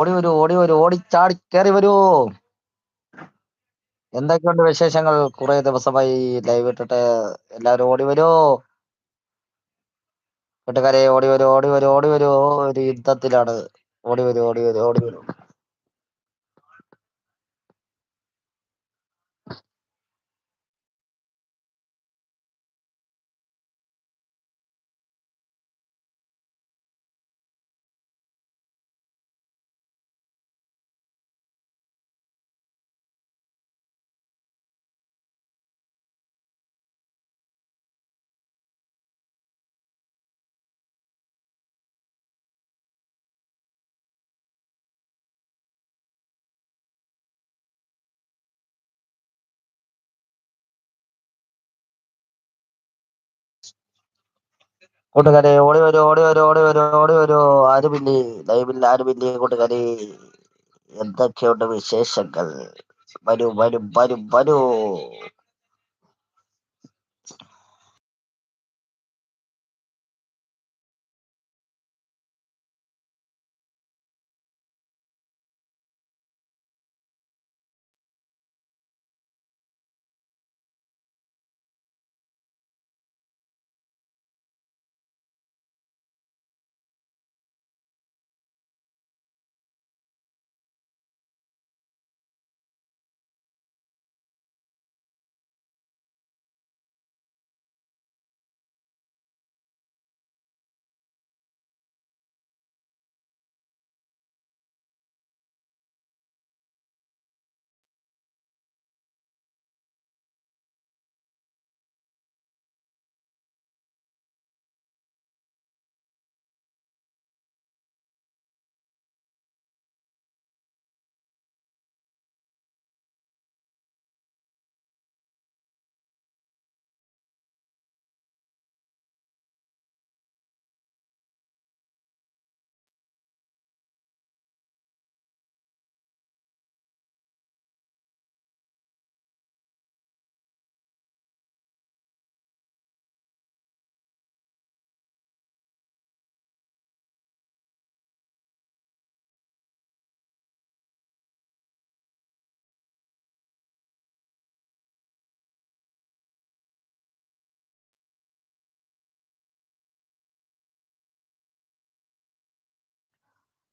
ഓടി വരൂ ഓടി വരൂ ഓടിച്ചാടി കയറി വരൂ. എന്തൊക്കെയുണ്ട് വിശേഷങ്ങൾ? കുറെ ദിവസമായി ലൈവ് ഇട്ടിട്ട് എല്ലാവരും ഓടി വരൂ. കൂട്ടുകാരെ ഓടി വരൂ ഓടി വരൂ ഓടി വരൂ. ഒരു യുദ്ധത്തിലാണ്. ഓടി വരൂ ഓടി വരൂ ഓടി വരൂ. കൂട്ടുകാരെ ഓടി വരൂ ഓടി വരൂ ഓടി വരൂ ഓടി വരൂ. ആരുമില്ലേ ലൈവിൽ ആരുമില്ലേ കൂട്ടുകാരെ? എന്തൊക്കെയുണ്ട് വിശേഷങ്ങൾ? വരൂ വരും വരും വരൂ.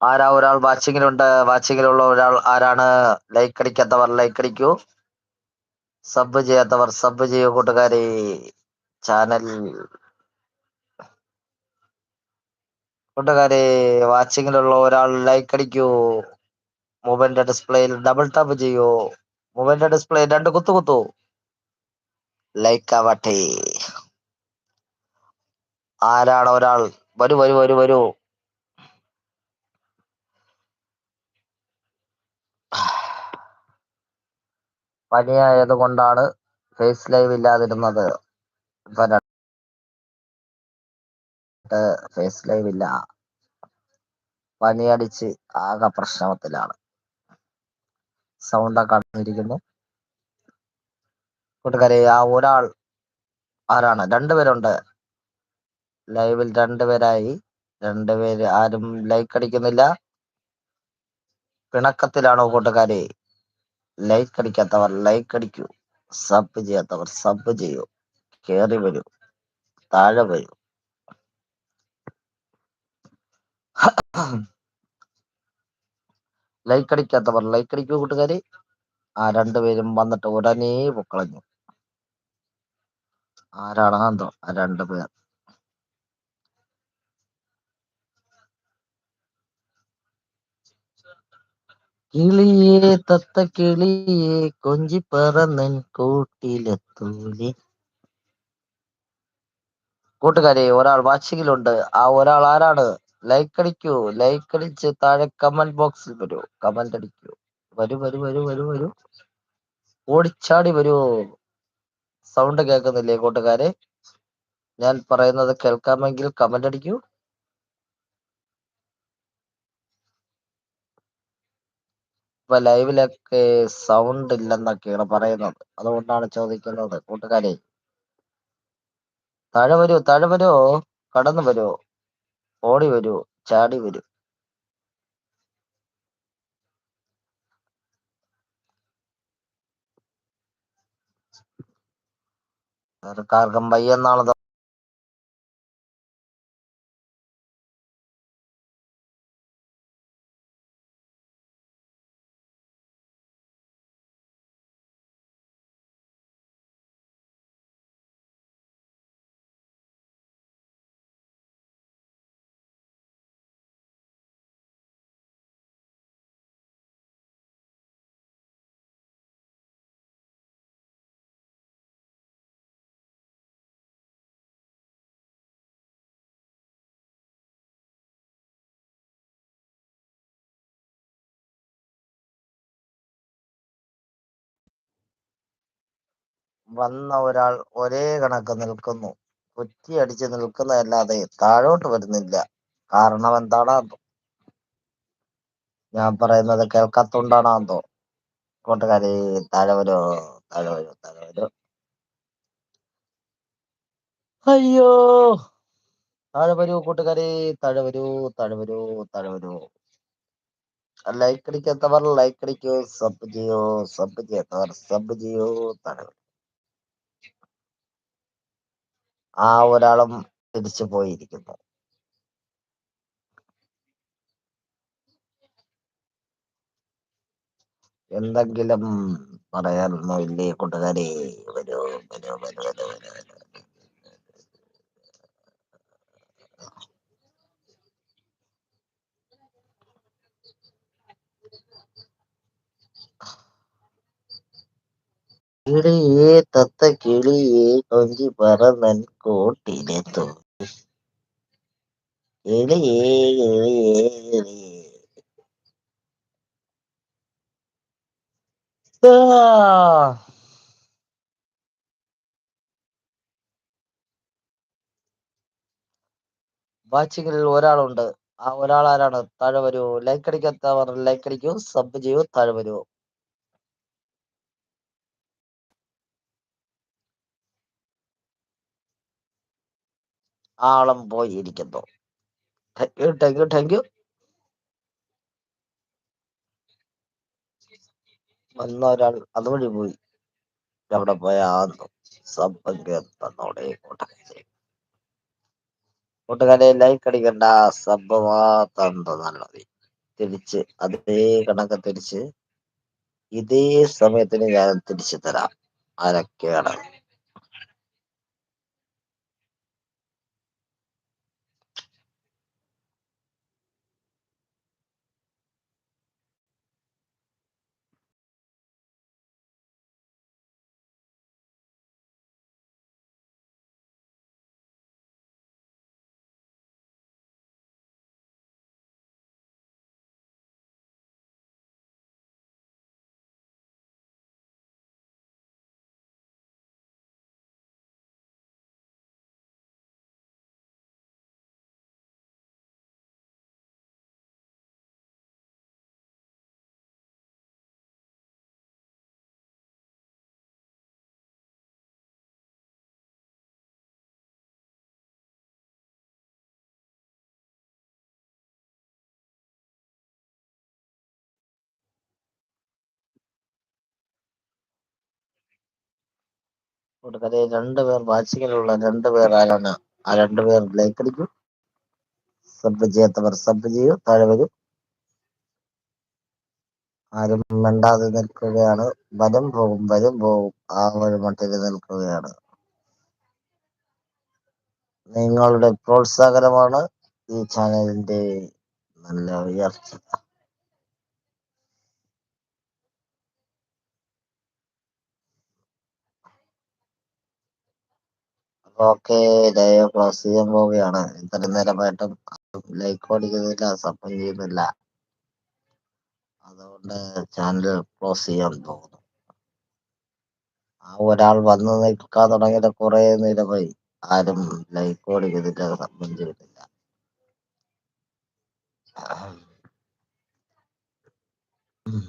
ആരാ ഒരാൾ വാച്ചിങ്ങിലുണ്ട് വാച്ചിങ്ങിലുള്ള ഒരാൾ ആരാണ്? ലൈക്ക് അടിക്കാത്തവർ ലൈക്ക് അടിക്കൂ. സബ് ചെയ്യാത്തവർ സബ് ചെയ്യൂ കൂട്ടുകാരെ. ചാനൽ കൂട്ടുകാരെ വാച്ചിങ്ങിലുള്ള ഒരാൾ ലൈക്ക് അടിക്കൂ. മൊബൈലിന്റെ ഡിസ്പ്ലേയിൽ ഡബിൾ ടാപ്പ് ചെയ്യൂ. മൊബൈലിന്റെ ഡിസ്പ്ലേ രണ്ട് കുത്തു കുത്തു. ലൈക്ക് ആവട്ടെ. ആരാണ് ഒരാൾ? വരൂ വരൂ വരൂ വരൂ. പനിയായത് കൊണ്ടാണ് ഫേസ് ലൈവ് ഇല്ലാതിരുന്നത് ഫേസ് ലൈവ് ഇല്ല. പനിയടിച്ച് ആകെ പ്രശ്നത്തിലാണ്. സൗണ്ടൊക്കെ അടഞ്ഞിരിക്കുന്നു. കൂട്ടുകാരെ ആ ഒരാൾ ആരാണ്? രണ്ടുപേരുണ്ട് ലൈവിൽ രണ്ടുപേരായി രണ്ടുപേര് ആരും ലൈക്ക് അടിക്കുന്നില്ല. പിണക്കത്തിലാണോ കൂട്ടുകാരെ? ലൈക്ക് അടിക്കാത്തവർ ലൈക്ക് അടിക്കൂ. സബ് ചെയ്യാത്തവർ സബ് ചെയ്യൂ. കേറി വരൂ. താഴെ വരൂ. ലൈക്ക് അടിക്കാത്തവർ ലൈക്ക് അടിക്കൂ കൂട്ടുകാരെ. ആ രണ്ടുപേരും വന്നിട്ട് ഉടനെ പൊക്കളഞ്ഞു. ആരാണ് എന്തോ ആ രണ്ടുപേർ കിളിയേ തത്ത കിളിയേ കൊഞ്ചി പറന്നൻ കൂട്ടിലെത്തൂലേ. കൂട്ടുകാരെ ഒരാൾ വാച്ചിങ്ങിലുണ്ട് ആ ഒരാൾ ആരാണ്? ലൈക്ക് അടിക്കൂ. ലൈക്ക് അടിച്ച് താഴെ കമന്റ് ബോക്സിൽ വരൂ. കമന്റ് അടിക്കൂ. വരൂ വരൂ വരൂ വരൂ വരൂ. ഓടിച്ചാടി വരൂ. സൗണ്ട് കേൾക്കുന്നില്ലേ കൂട്ടുകാരെ? ഞാൻ പറയുന്നത് കേൾക്കാമെങ്കിൽ കമന്റ് അടിക്കൂ. ഇപ്പൊ ലൈവിലൊക്കെ സൗണ്ട് ഇല്ലെന്നൊക്കെയാണ് പറയുന്നത്. അതുകൊണ്ടാണ് ചോദിക്കുന്നത് കൂട്ടുകാരി. താഴെ വരൂ താഴെ വരൂ കടന്നു വരൂ ഓടി വരൂ ചാടി വരൂ. സർക്കാർക്കും വയ്യെന്നാണത് വന്ന ഒരാൾ ഒരേ കണക്ക് നിൽക്കുന്നു. കുറ്റിയടിച്ച് നിൽക്കുന്നതല്ലാതെ താഴോട്ട് വരുന്നില്ല. കാരണം എന്താണാന്തോ ഞാൻ പറയുന്നത് കേൾക്കാത്തോണ്ടാണോ കൂട്ടുകാരി തലവരോ തലവരോ താഴെ വരോ താഴെ വരോ. അയ്യോ! താഴെ വരൂ തഴവരൂ താഴെ വരൂ താഴെ വരൂ താഴെ വരൂ. ലൈക്ക് അടിക്കാത്തവർ ലൈക്ക് അടിക്കൂ സബ് ചെയ്യൂ സബ് ചെയ്യാത്തവർ സബ് ചെയ്യൂ താഴെ വരൂ. ആ ഒരാളും തിരിച്ചു പോയിരിക്കുന്നു. എന്തെങ്കിലും പറയാനൊന്നും ഇല്ലേ കൂട്ടുകാരെ? വരൂ വരൂ വരൂ. കിളിയേ തത്ത കിളിയേ കൊഞ്ചി പറന്നൻ കോട്ടിലെത്തു കിളിയേ കിളിയേ കിളിയേ. ആ! വാച്ചിങ്ങിൽ ഒരാളുണ്ട്. ആ ഒരാൾ ആരാണ് താഴെ വരൂ ലൈക്ക് അടിക്കാത്തവർ ലൈക്ക് അടിക്കൂ സബ് ചെയ്യൂ താഴെ വരൂ ആളം പോയിരിക്കുന്നു. Thank you thank you thank you വന്ന ഒരാൾ അതുവഴി പോയി. അവിടെ പോയ തന്നോടെ കൂട്ടുകാരെ. ലൈക്ക് അടിക്കണ്ട സബ് മാത്രം തിരിച്ച് അതേ കണക്ക് തിരിച്ച് ഇതേ സമയത്തിന് ഞാൻ തിരിച്ചു തരാം. ആരൊക്കെയാണ് കൂട്ടുകാരെ രണ്ടുപേർ വാച്ചിങ്ങിലുള്ള രണ്ടുപേർ ആരാണ് ആ രണ്ട് പേർ ലൈക്ക് അടിക്കൂ. സബ് ചെയ്യാത്തവർ സബ് ചെയ്യൂ. താഴെ വരും. ആരും മിണ്ടാതെ നിൽക്കുകയാണ്. വരും പോകും വരും പോകും ആ ഒരു മട്ടിൽ നിൽക്കുകയാണ്. നിങ്ങളുടെ പ്രോത്സാഹനമാണ് ഈ ചാനലിന്റെ നല്ല ഉയർച്ച. ഓക്കെ ലൈവ് ക്ലോസ് ചെയ്യാൻ പോവുകയാണ്. ഇത്രയും നേരമായിട്ടും ലൈക്ക് ഓടിക്കുന്നില്ല സപ്പോർട്ട് ചെയ്യുന്നില്ല. അതുകൊണ്ട് ചാനൽ ക്ലോസ് ചെയ്യാൻ പോകുന്നു ആ ഒരാൾ വന്ന് നിൽക്കാൻ തുടങ്ങിയിട്ട് കുറെ നിരവായി ആരും ലൈക്ക് ഓടിക്കുന്നില്ല സപ്പോർട്ട് ചെയ്യുന്നില്ല. ഉം.